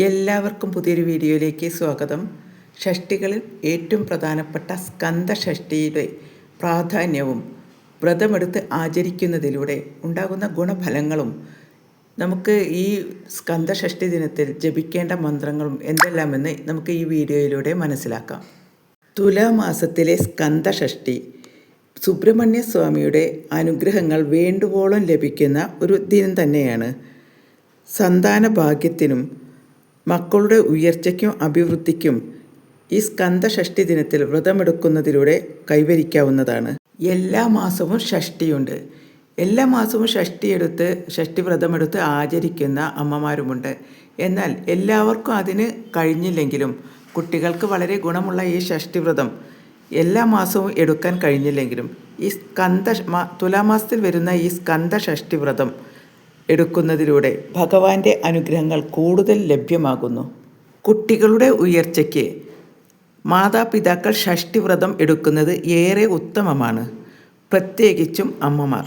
എല്ലാവർക്കും പുതിയൊരു വീഡിയോയിലേക്ക് സ്വാഗതം. ഷഷ്ടികളിൽ ഏറ്റവും പ്രധാനപ്പെട്ട സ്കന്ദ ഷഷ്ടിയുടെ പ്രാധാന്യവും വ്രതമെടുത്ത് ആചരിക്കുന്നതിലൂടെ ഉണ്ടാകുന്ന ഗുണഫലങ്ങളും നമുക്ക് ഈ സ്കന്ദ ഷഷ്ടി ദിനത്തിൽ ജപിക്കേണ്ട മന്ത്രങ്ങളും എന്തെല്ലാമെന്ന് നമുക്ക് ഈ വീഡിയോയിലൂടെ മനസ്സിലാക്കാം. തുലാമാസത്തിലെ സ്കന്ദ ഷഷ്ടി സുബ്രഹ്മണ്യ സ്വാമിയുടെ അനുഗ്രഹങ്ങൾ വേണ്ടുവോളം ലഭിക്കുന്ന ഒരു ദിനം തന്നെയാണ്. സന്താന ഭാഗ്യത്തിനും മക്കളുടെ ഉയർച്ചയ്ക്കും അഭിവൃദ്ധിക്കും ഈ സ്കന്ദ ഷഷ്ടി ദിനത്തിൽ വ്രതമെടുക്കുന്നതിലൂടെ കൈവരിക്കാവുന്നതാണ്. എല്ലാ മാസവും ഷഷ്ടിയുണ്ട്. എല്ലാ മാസവും ഷഷ്ടി എടുത്ത് ഷഷ്ടി വ്രതമെടുത്ത് ആചരിക്കുന്ന അമ്മമാരുമുണ്ട്. എന്നാൽ എല്ലാവർക്കും അതിന് കഴിഞ്ഞില്ലെങ്കിലും കുട്ടികൾക്ക് വളരെ ഗുണമുള്ള ഈ ഷഷ്ടി വ്രതം എല്ലാ മാസവും എടുക്കാൻ കഴിഞ്ഞില്ലെങ്കിലും ഈ സ്കന്ധ തുലാമാസത്തിൽ വരുന്ന ഈ സ്കന്ധ ഷഷ്ടി വ്രതം എടുക്കുന്നതിലൂടെ ഭഗവാന്റെ അനുഗ്രഹങ്ങൾ കൂടുതൽ ലഭ്യമാകുന്നു. കുട്ടികളുടെ ഉയർച്ചയ്ക്ക് മാതാപിതാക്കൾ ഷഷ്ടിവ്രതം എടുക്കുന്നത് ഏറെ ഉത്തമമാണ്. പ്രത്യേകിച്ചും അമ്മമാർ.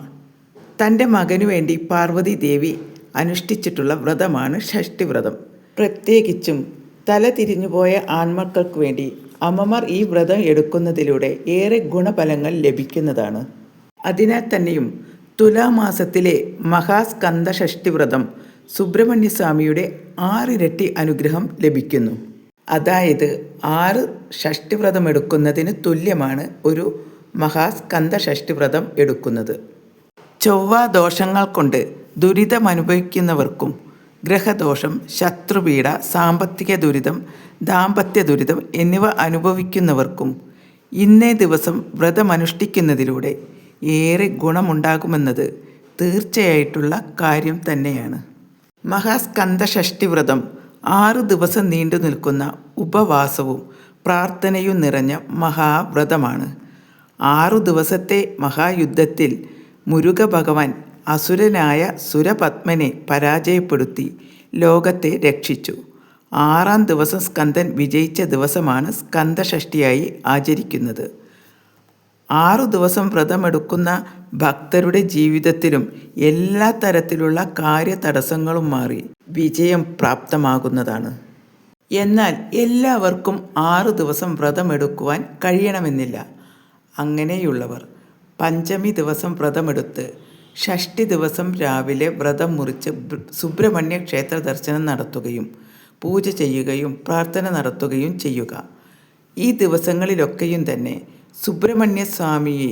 തന്റെ മകനു വേണ്ടി പാർവതി ദേവി അനുഷ്ഠിച്ചിട്ടുള്ള വ്രതമാണ് ഷഷ്ടിവ്രതം. പ്രത്യേകിച്ചും തല തിരിഞ്ഞുപോയ ആൺമക്കൾക്ക് വേണ്ടി അമ്മമാർ ഈ വ്രതം എടുക്കുന്നതിലൂടെ ഏറെ ഗുണഫലങ്ങൾ ലഭിക്കുന്നതാണ്. അതിനാൽ തന്നെയും തുലാമാസത്തിലെ മഹാസ്കന്ദ ഷഷ്ടി വ്രതം സുബ്രഹ്മണ്യസ്വാമിയുടെ ആറിരട്ടി അനുഗ്രഹം ലഭിക്കുന്നു. അതായത് ആറ് ഷഷ്ടി വ്രതം എടുക്കുന്നതിന് തുല്യമാണ് ഒരു മഹാസ്കന്ദ ഷഷ്ടിവ്രതം എടുക്കുന്നത്. ചൊവ്വ ദോഷങ്ങൾ കൊണ്ട് ദുരിതമനുഭവിക്കുന്നവർക്കും ഗ്രഹദോഷം ശത്രുപീഡ സാമ്പത്തിക ദുരിതം ദാമ്പത്യ ദുരിതം എന്നിവ അനുഭവിക്കുന്നവർക്കും ഇന്നേ ദിവസം വ്രതമനുഷ്ഠിക്കുന്നതിലൂടെ ഏറെ ഗുണമുണ്ടാകുമെന്നത് തീർച്ചയായിട്ടുള്ള കാര്യം തന്നെയാണ്. മഹാസ്കന്ദ ഷഷ്ടി വ്രതം ആറു ദിവസം നീണ്ടു നിൽക്കുന്ന ഉപവാസവും പ്രാർത്ഥനയും നിറഞ്ഞ മഹാവ്രതമാണ്. ആറു ദിവസത്തെ മഹായുദ്ധത്തിൽ മുരുക ഭഗവാൻ അസുരനായ സുരപത്മനെ പരാജയപ്പെടുത്തി ലോകത്തെ രക്ഷിച്ചു. ആറാം ദിവസം സ്കന്ദൻ വിജയിച്ച ദിവസമാണ് സ്കന്ദഷഷ്ടിയായി ആചരിക്കുന്നത്. ആറു ദിവസം വ്രതമെടുക്കുന്ന ഭക്തരുടെ ജീവിതത്തിലും എല്ലാ തരത്തിലുള്ള കാര്യതടസ്സങ്ങളും മാറി വിജയം പ്രാപ്തമാകുന്നതാണ്. എന്നാൽ എല്ലാവർക്കും ആറു ദിവസം വ്രതമെടുക്കുവാൻ കഴിയണമെന്നില്ല. അങ്ങനെയുള്ളവർ പഞ്ചമി ദിവസം വ്രതമെടുത്ത് ഷഷ്ടി ദിവസം രാവിലെ വ്രതം മുറിച്ച് സുബ്രഹ്മണ്യ ക്ഷേത്ര ദർശനം നടത്തുകയും പൂജ ചെയ്യുകയും പ്രാർത്ഥന നടത്തുകയും ചെയ്യുക. ഈ ദിവസങ്ങളിലൊക്കെയും തന്നെ സുബ്രഹ്മണ്യ ശ്രീമുരുകനെ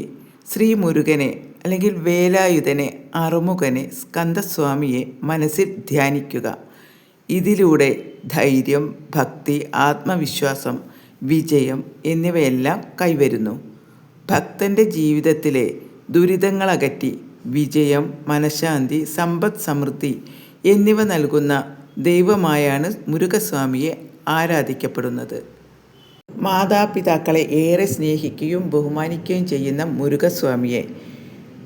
ശ്രീ മുരുകനെ അല്ലെങ്കിൽ വേലായുധനെ അറുമുഖനെ സ്കന്ദസ്വാമിയെ മനസ്സിൽ ധ്യാനിക്കുക. ഇതിലൂടെ ധൈര്യം ഭക്തി ആത്മവിശ്വാസം വിജയം എന്നിവയെല്ലാം കൈവരുന്നു. ഭക്തന്റെ ജീവിതത്തിലെ ദുരിതങ്ങളകറ്റി വിജയം മനഃശാന്തി സമ്പദ് സമൃദ്ധി എന്നിവ നൽകുന്ന ദൈവമായാണ് മുരുകസ്വാമിയെ ആരാധിക്കപ്പെടുന്നത്. മാതാപിതാക്കളെ ഏറെ സ്നേഹിക്കുകയും ബഹുമാനിക്കുകയും ചെയ്യുന്ന മുരുകസ്വാമിയെ.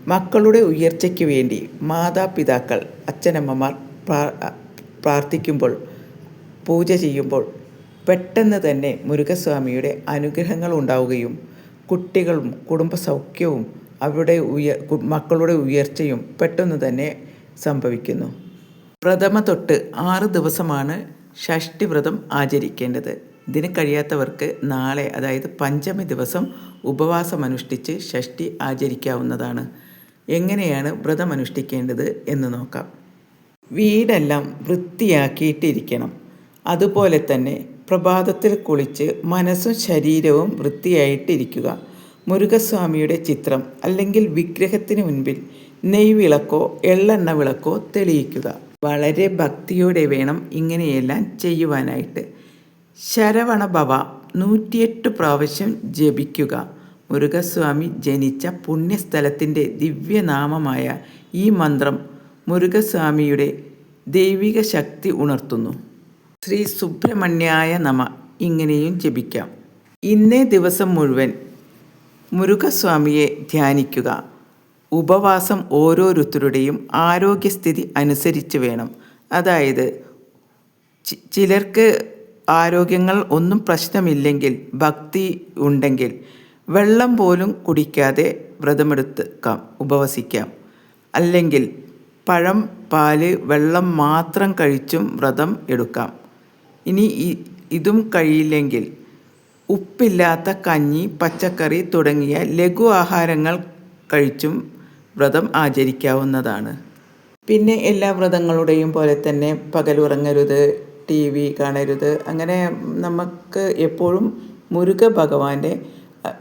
മക്കളുടെ ഉയർച്ചയ്ക്ക് വേണ്ടി മാതാപിതാക്കൾ അച്ഛനമ്മമാർ പ്രാ- പ്രാർത്ഥിക്കുമ്പോൾ പൂജ ചെയ്യുമ്പോൾ പെട്ടെന്ന് തന്നെ മുരുകസ്വാമിയുടെ അനുഗ്രഹങ്ങൾ ഉണ്ടാവുകയും കുട്ടികളും കുടുംബസൗഖ്യവും അവരുടെ ഉയർ മക്കളുടെ ഉയർച്ചയും പെട്ടെന്ന് തന്നെ സംഭവിക്കുന്നു. പ്രഥമ തൊട്ട് ആറ് ദിവസമാണ് ഷഷ്ടി വ്രതം ആചരിക്കേണ്ടത്. ഇതിന് കഴിയാത്തവർക്ക് നാളെ അതായത് പഞ്ചമി ദിവസം ഉപവാസം അനുഷ്ഠിച്ച് ഷഷ്ടി ആചരിക്കാവുന്നതാണ്. എങ്ങനെയാണ് വ്രതം അനുഷ്ഠിക്കേണ്ടത് എന്ന് നോക്കാം. വീടെല്ലാം വൃത്തിയാക്കിയിട്ടിരിക്കണം. അതുപോലെ തന്നെ പ്രഭാതത്തിൽ കുളിച്ച് മനസ്സും ശരീരവും വൃത്തിയായിട്ടിരിക്കുക. മുരുകസ്വാമിയുടെ ചിത്രം അല്ലെങ്കിൽ വിഗ്രഹത്തിന് മുൻപിൽ നെയ്വിളക്കോ എള്ളെണ്ണ വിളക്കോ തെളിയിക്കുക. വളരെ ഭക്തിയോടെ വേണം ഇങ്ങനെയെല്ലാം ചെയ്യുവാനായിട്ട്. ശരവണ ഭവ നൂറ്റിയെട്ട് പ്രാവശ്യം ജപിക്കുക. മുരുകസ്വാമി ജനിച്ച പുണ്യസ്ഥലത്തിന്റെ ദിവ്യനാമമായ ഈ മന്ത്രം മുരുകസ്വാമിയുടെ ദൈവിക ശക്തി ഉണർത്തുന്നു. ശ്രീ സുബ്രഹ്മണ്യായ നമ ഇങ്ങനെയും ജപിക്കാം. ഇന്നേ ദിവസം മുഴുവൻ മുരുകസ്വാമിയെ ധ്യാനിക്കുക. ഉപവാസം ഓരോരുത്തരുടെയും ആരോഗ്യസ്ഥിതി അനുസരിച്ച് വേണം. അതായത് ചിലർക്ക് ആരോഗ്യങ്ങൾ ഒന്നും പ്രശ്നമില്ലെങ്കിൽ ഭക്തി ഉണ്ടെങ്കിൽ വെള്ളം പോലും കുടിക്കാതെ വ്രതമെടുക്കാം ഉപവസിക്കാം. അല്ലെങ്കിൽ പഴം പാൽ വെള്ളം മാത്രം കഴിച്ചും വ്രതം എടുക്കാം. ഇനി ഇതും കഴിയില്ലെങ്കിൽ ഉപ്പില്ലാത്ത കഞ്ഞി പച്ചക്കറി തുടങ്ങിയ ലഘു ആഹാരങ്ങൾ കഴിച്ചും വ്രതം ആചരിക്കാവുന്നതാണ്. പിന്നെ എല്ലാ വ്രതങ്ങളുടെയും പോലെ തന്നെ പകലുറങ്ങരുത് ടി വി കാണരുത്. അങ്ങനെ നമുക്ക് എപ്പോഴും മുരുക ഭഗവാന്റെ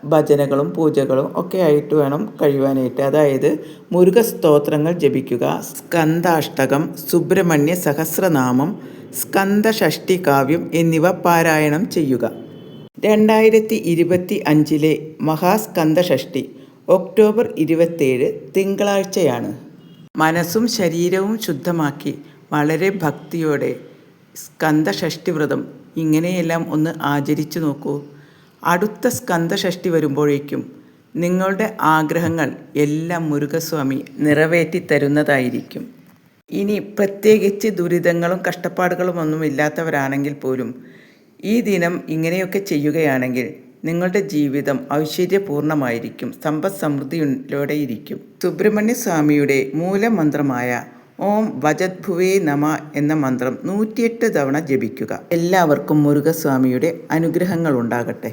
ഭജനകളും പൂജകളും ഒക്കെ ആയിട്ട് വേണം കഴിയുവാനായിട്ട്. അതായത് മുരുക സ്തോത്രങ്ങൾ ജപിക്കുക സ്കന്ധാഷ്ടകം സുബ്രഹ്മണ്യ സഹസ്രനാമം സ്കന്ദഷഷ്ടി കാവ്യം എന്നിവ പാരായണം ചെയ്യുക. രണ്ടായിരത്തി ഇരുപത്തി അഞ്ചിലെ മഹാസ്കന്ദഷഷ്ടി ഒക്ടോബർ ഇരുപത്തേഴ് തിങ്കളാഴ്ചയാണ്. മനസ്സും ശരീരവും ശുദ്ധമാക്കി വളരെ ഭക്തിയോടെ സ്കന്ദഷഷ്ടി വ്രതം ഇങ്ങനെയെല്ലാം ഒന്ന് ആചരിച്ചു നോക്കൂ. അടുത്ത സ്കന്ദഷഷ്ടി വരുമ്പോഴേക്കും നിങ്ങളുടെ ആഗ്രഹങ്ങൾ എല്ലാം മുരുകസ്വാമി നിറവേറ്റി തരുന്നതായിരിക്കും. ഇനി പ്രത്യേകിച്ച് ദുരിതങ്ങളും കഷ്ടപ്പാടുകളും ഒന്നും ഇല്ലാത്തവരാണെങ്കിൽ പോലും ഈ ദിനം ഇങ്ങനെയൊക്കെ ചെയ്യുകയാണെങ്കിൽ നിങ്ങളുടെ ജീവിതം ഐശ്വര്യപൂർണമായിരിക്കും. സമ്പദ് സമൃദ്ധിയോടെ ഇരിക്കും സുബ്രഹ്മണ്യ സ്വാമിയുടെ മൂലമന്ത്രമായ ഓം വജദ്ഭുവേ നമ എന്ന മന്ത്രം നൂറ്റിയെട്ട് തവണ ജപിക്കുക. എല്ലാവർക്കും മുരുകസ്വാമിയുടെ അനുഗ്രഹങ്ങൾ ഉണ്ടാകട്ടെ